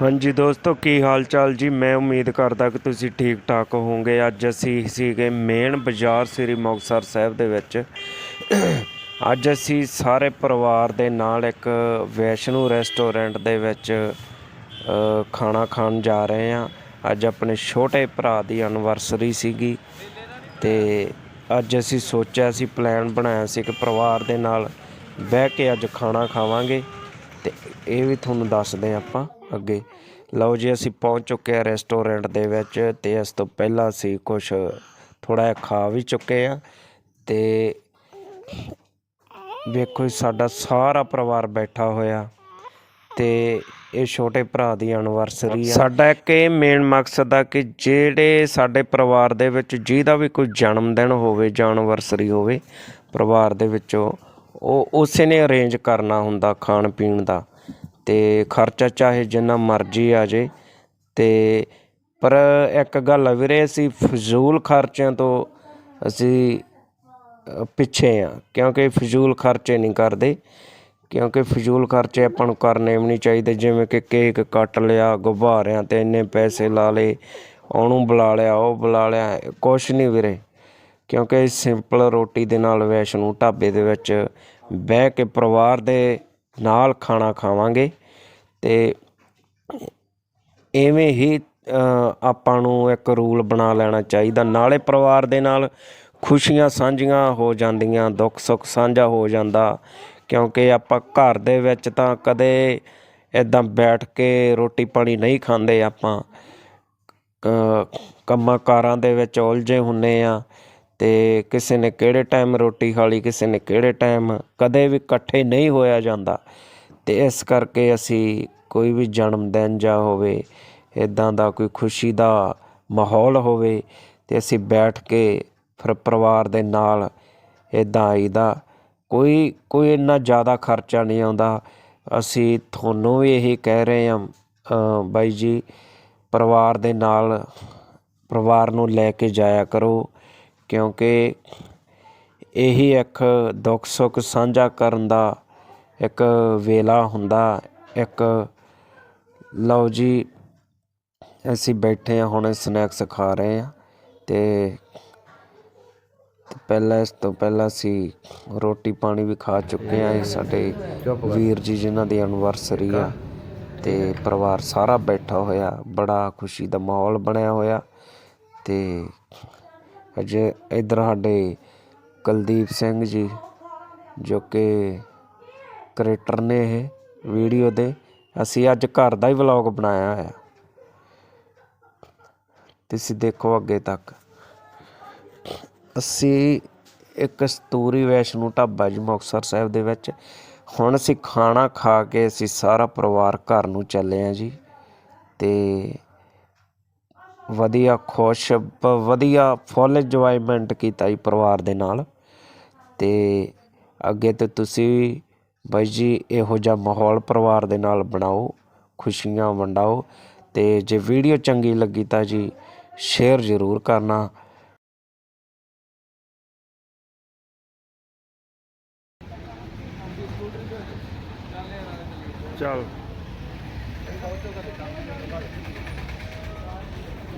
ਹਾਂਜੀ ਦੋਸਤੋ, ਕੀ ਹਾਲ ਚਾਲ ਜੀ, ਮੈਂ ਉਮੀਦ ਕਰਦਾ ਕਿ ਤੁਸੀਂ ਠੀਕ ਠਾਕ ਹੋਵੋਗੇ। ਅੱਜ ਅਸੀਂ ਸੀਗੇ ਮੇਨ ਬਾਜ਼ਾਰ ਸ੍ਰੀ ਮੁਕਤਸਰ ਸਾਹਿਬ ਦੇ ਵਿੱਚ। ਅੱਜ ਅਸੀਂ ਸਾਰੇ ਪਰਿਵਾਰ ਦੇ ਨਾਲ ਇੱਕ ਵੈਸ਼ਨੂ ਰੈਸਟੋਰੈਂਟ ਦੇ ਵਿੱਚ ਖਾਣਾ ਖਾਣ ਜਾ ਰਹੇ ਹਾਂ। ਅੱਜ ਆਪਣੇ ਛੋਟੇ ਭਰਾ ਦੀ ਐਨਵਰਸਰੀ ਸੀਗੀ ਤੇ ਅੱਜ ਅਸੀਂ ਸੋਚਿਆ ਸੀ ਪਲਾਨ ਬਣਾਇਆ ਸੀ ਕਿ ਪਰਿਵਾਰ ਦੇ ਨਾਲ ਬਹਿ ਕੇ ਅੱਜ ਖਾਣਾ ਖਾਵਾਂਗੇ। ਤੇ ਇਹ ਵੀ ਤੁਹਾਨੂੰ ਦੱਸਦੇ ਹਾਂ ਆਪਾਂ ਅੱਗੇ। ਲਓ ਜੀ, ਅਸੀਂ ਪਹੁੰਚ ਚੁੱਕੇ ਆ ਰੈਸਟੋਰੈਂਟ ਦੇ ਵਿੱਚ ਤੇ ਇਸ ਤੋਂ ਪਹਿਲਾਂ ਅਸੀਂ ਕੁਝ ਥੋੜਾ ਜਿਹਾ ਖਾ ਵੀ ਚੁੱਕੇ ਆ ਤੇ ਵੇਖੋ ਜੀ, ਸਾਡਾ ਸਾਰਾ ਪਰਿਵਾਰ ਬੈਠਾ ਹੋਇਆ ਤੇ ਇਹ ਛੋਟੇ ਭਰਾ ਦੀ ਐਨਵਰਸਰੀ ਆ। ਸਾਡਾ ਇੱਕ ਇਹ ਮੇਨ ਮਕਸਦ ਆ ਕਿ ਜਿਹੜੇ ਸਾਡੇ ਪਰਿਵਾਰ ਦੇ ਵਿੱਚ ਜਿਹਦਾ ਵੀ ਕੋਈ ਜਨਮ ਦਿਨ ਹੋਵੇ ਜਾਂ ਐਨਵਰਸਰੀ ਹੋਵੇ, ਪਰਿਵਾਰ ਦੇ ਵਿੱਚੋਂ ਉਹ ਉਸੇ ਨੇ ਅਰੇਂਜ ਕਰਨਾ ਹੁੰਦਾ ਖਾਣ ਪੀਣ ਦਾ ਅਤੇ ਖਰਚਾ ਚਾਹੇ ਜਿੰਨਾ ਮਰਜ਼ੀ ਆ ਜੇ ਅਤੇ ਪਰ ਇੱਕ ਗੱਲ ਆ ਵੀਰੇ, ਅਸੀਂ ਫਜ਼ੂਲ ਖਰਚਿਆਂ ਤੋਂ ਅਸੀਂ ਪਿੱਛੇ ਆ, ਕਿਉਂਕਿ ਫਜ਼ੂਲ ਖਰਚੇ ਨਹੀਂ ਕਰਦੇ, ਕਿਉਂਕਿ ਫਜ਼ੂਲ ਖਰਚੇ ਆਪਾਂ ਨੂੰ ਕਰਨੇ ਵੀ ਨਹੀਂ ਚਾਹੀਦੇ, ਜਿਵੇਂ ਕਿ ਕੇਕ ਕੱਟ ਲਿਆ, ਗੁਬਾਰਿਆਂ ਤੇ ਇੰਨੇ ਪੈਸੇ ਲਾ ਲਏ, ਉਹਨੂੰ ਬੁਲਾ ਲਿਆ, ਉਹ ਬੁਲਾ ਲਿਆ, ਕੁਛ ਨਹੀਂ ਵੀਰੇ। ਕਿਉਂਕਿ ਸਿੰਪਲ ਰੋਟੀ ਦੇ ਨਾਲ ਵੈਸ਼ਨੂ ਢਾਬੇ ਦੇ ਵਿੱਚ ਬਹਿ ਕੇ ਪਰਿਵਾਰ ਦੇ ਨਾਲ ਖਾਣਾ ਖਾਵਾਂਗੇ ਤੇ ਐਵੇਂ ਹੀ ਆਪਾਂ ਨੂੰ ਇੱਕ ਰੂਲ ਬਣਾ ਲੈਣਾ ਚਾਹੀਦਾ। ਨਾਲੇ ਪਰਿਵਾਰ ਦੇ ਨਾਲ ਖੁਸ਼ੀਆਂ ਸਾਂਝੀਆਂ ਹੋ ਜਾਂਦੀਆਂ, ਦੁੱਖ ਸੁੱਖ ਸਾਂਝਾ ਹੋ ਜਾਂਦਾ, ਕਿਉਂਕਿ ਆਪਾਂ ਘਰ ਦੇ ਵਿੱਚ ਤਾਂ ਕਦੇ ਇਦਾਂ ਬੈਠ ਕੇ ਰੋਟੀ ਪਾਣੀ ਨਹੀਂ ਖਾਂਦੇ ਆਪਾਂ। ਕੰਮਾਂ ਕਾਰਾਂ ਦੇ ਵਿੱਚ ਉਲਝੇ ਹੁੰਨੇ ਆ। ਤੇ ਕਿਸੇ ਨੇ ਕਿਹੜੇ ਟਾਈਮ ਰੋਟੀ ਖਾ ਲਈ ਕਿਸੇ ਨੇ ਕਿਹੜੇ ਟਾਈਮ ਕਦੇ ਵੀ ਇਕੱਠੇ ਨਹੀਂ ਹੋਇਆ ਜਾਂਦਾ। ਤੇ ਇਸ ਕਰਕੇ ਅਸੀਂ ਕੋਈ ਵੀ ਜਨਮ ਦਿਨ ਜਾਂ ਹੋਵੇ ਇਦਾਂ ਦਾ ਕੋਈ ਖੁਸ਼ੀ ਦਾ ਮਾਹੌਲ ਹੋਵੇ ਤੇ ਅਸੀਂ ਬੈਠ ਕੇ ਫਿਰ ਪਰਿਵਾਰ ਦੇ ਨਾਲ ਇਦਾਂ ਆਈਦਾ। ਕੋਈ ਕੋਈ ਇੰਨਾ ਜ਼ਿਆਦਾ ਖਰਚਾ ਨਹੀਂ ਆਉਂਦਾ। ਅਸੀਂ ਤੁਹਾਨੂੰ ਵੀ ਇਹੀ ਕਹਿ ਰਹੇ ਹਾਂ ਬਾਈ ਜੀ, ਪਰਿਵਾਰ ਦੇ ਨਾਲ, ਪਰਿਵਾਰ ਨੂੰ ਲੈ ਕੇ ਜਾਇਆ ਕਰੋ। ਕਿਉਂਕਿ ਇਹੀ ਇੱਕ ਦੁੱਖ ਸੁੱਖ ਸਾਂਝਾ ਕਰਨ ਦਾ ਇੱਕ ਵੇਲਾ ਹੁੰਦਾ। ਇੱਕ ਲਓ ਜੀ, ਅਸੀਂ ਬੈਠੇ ਹਾਂ, ਹੁਣ ਸਨੈਕਸ ਖਾ ਰਹੇ ਹਾਂ ਤੇ ਪਹਿਲਾਂ ਇਸ ਤੋਂ ਪਹਿਲਾਂ ਅਸੀਂ ਰੋਟੀ ਪਾਣੀ ਵੀ ਖਾ ਚੁੱਕੇ ਹਾਂ। ਇਹ ਸਾਡੇ ਵੀਰ ਜੀ ਜਿਨ੍ਹਾਂ ਦੀ ਐਨਵਰਸਰੀ ਆ ਤੇ ਪਰਿਵਾਰ ਸਾਰਾ ਬੈਠਾ ਹੋਇਆ, ਬੜਾ ਖੁਸ਼ੀ ਦਾ ਮਾਹੌਲ ਬਣਿਆ ਹੋਇਆ ਤੇ ਅਜੇ ਇੱਧਰ ਸਾਡੇ ਕੁਲਦੀਪ ਸਿੰਘ ਜੀ, ਜੋ ਕਿ ਕ੍ਰੀਏਟਰ ਨੇ ਇਹ ਵੀਡੀਓ ਦੇ। ਅਸੀਂ ਅੱਜ ਘਰ ਦਾ ਹੀ ਵਲੌਗ ਬਣਾਇਆ ਹੋਇਆ। ਤੁਸੀਂ ਦੇਖੋ ਅੱਗੇ ਤੱਕ। ਅਸੀਂ ਇੱਕ ਸਤੂਰੀ ਵੈਸ਼ਨੂ ਢਾਬਾ ਜੀ ਮੁਕਤਸਰ ਸਾਹਿਬ ਦੇ ਵਿੱਚ। ਹੁਣ ਅਸੀਂ ਖਾਣਾ ਖਾ ਕੇ ਅਸੀਂ ਸਾਰਾ ਪਰਿਵਾਰ ਘਰ ਨੂੰ ਚੱਲੇ ਆ ਜੀ। ਤੇ ਵਧੀਆ, ਖੁਸ਼ ਵਧੀਆ ਫੁੱਲ ਇੰਜੋਇਮੈਂਟ ਕੀਤਾ ਜੀ ਪਰਿਵਾਰ ਦੇ ਨਾਲ। ਅਤੇ ਅੱਗੇ ਤੋਂ ਤੁਸੀਂ ਬਾਈ ਜੀ ਇਹੋ ਜਿਹਾ ਮਾਹੌਲ ਪਰਿਵਾਰ ਦੇ ਨਾਲ ਬਣਾਓ, ਖੁਸ਼ੀਆਂ ਵੰਡਾਓ ਅਤੇ ਜੇ ਵੀਡੀਓ ਚੰਗੀ ਲੱਗੀ ਤਾਂ ਜੀ ਸ਼ੇਅਰ ਜ਼ਰੂਰ ਕਰਨਾ। ਚਲ।